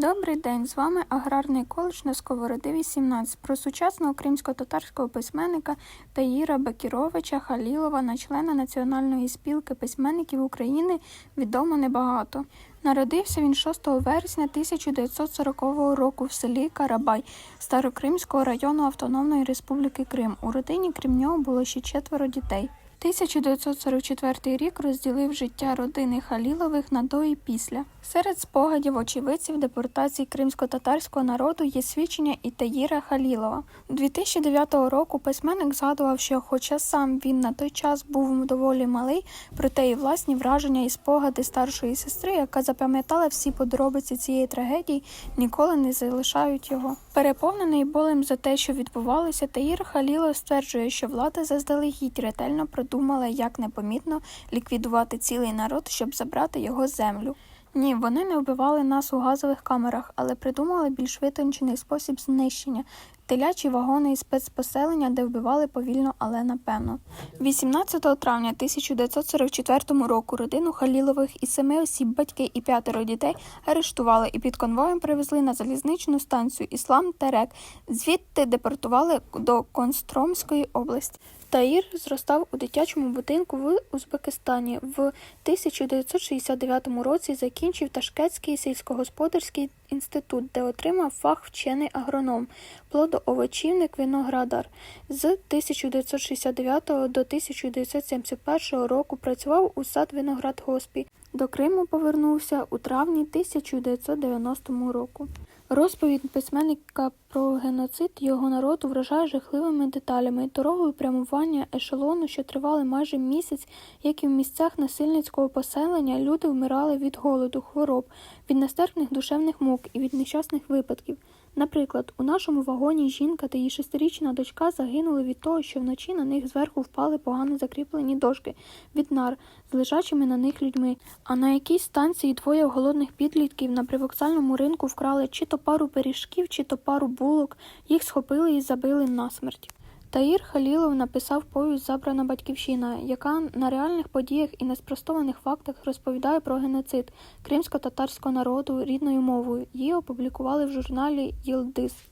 Добрий день, з вами Аграрний коледж на Сковороди 18 про сучасного кримсько-татарського письменника Таїра Бакіровича Халілова на члена Національної спілки письменників України відомо небагато. Народився він 6 вересня 1940 року в селі Карабай Старокримського району Автономної Республіки Крим. У родині крім нього було ще четверо дітей. 1944 рік розділив життя родини Халілових на до і після. Серед спогадів очевидців депортації кримсько-татарського народу є свідчення і Таїра Халілова. 2009 року письменник згадував, що, хоча сам він на той час був доволі малий, проте і власні враження і спогади старшої сестри, яка запам'ятала всі подробиці цієї трагедії, ніколи не залишають його. Переповнений болем за те, що відбувалося, Таїр Халілов стверджує, що влада заздалегідь ретельно продумала, як непомітно ліквідувати цілий народ, щоб забрати його землю. Ні, вони не вбивали нас у газових камерах, але придумали більш витончений спосіб знищення. Телячі вагони і спецпоселення, де вбивали повільно, але напевно. 18 травня 1944 року родину Халілових із семи осіб, батьки і п'ятеро дітей арештували і під конвоєм привезли на залізничну станцію Іслам Терек. Звідти депортували до Констромської області. Таїр зростав у дитячому будинку в Узбекистані. В 1969 році закінчив Ташкентський сільськогосподарський інститут, де отримав фах вчений агроном, плодоовочівник виноградар. З 1969 до 1971 року працював у сад виноградгоспі. До Криму повернувся у травні 1990 року. Розповідь письменника про геноцид його народу вражає жахливими деталями. Дорогою прямування ешелону, що тривали майже місяць, як і в місцях насильницького поселення, люди вмирали від голоду, хвороб, від нестерпних душевних мук і від нещасних випадків. Наприклад, у нашому вагоні жінка та її шестирічна дочка загинули від того, що вночі на них зверху впали погано закріплені дошки від нар з лежачими на них людьми. А на якійсь станції двоє голодних підлітків на привокзальному ринку вкрали чи то пару пиріжків, чи то пару булок, їх схопили і забили насмерть. Таїр Халілов написав повість Забрана батьківщина, яка на реальних подіях і неспростованих фактах розповідає про геноцид кримсько-татарського народу рідною мовою. Її опублікували в журналі Єлдис.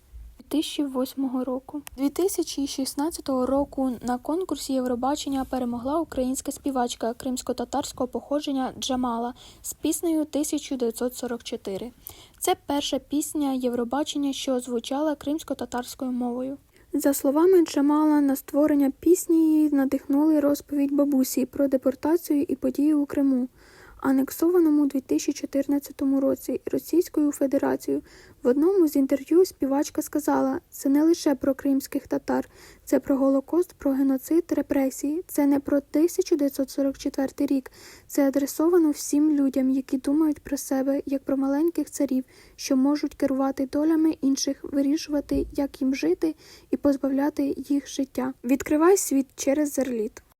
2008 року. 2016 року на конкурсі Євробачення перемогла українська співачка кримсько-татарського походження Джамала з піснею 1944. Це перша пісня Євробачення, що звучала кримсько-татарською мовою. За словами Джамала, на створення пісні її надихнули розповідь бабусі про депортацію і події у Криму, анексованому у 2014 році Російською Федерацією. В одному з інтерв'ю співачка сказала: це не лише про кримських татар, це про Голокост, про геноцид, репресії. Це не про 1944 рік. Це адресовано всім людям, які думають про себе як про маленьких царів, що можуть керувати долями інших, вирішувати, як їм жити, і позбавляти їх життя. Відкривай світ через зерліт.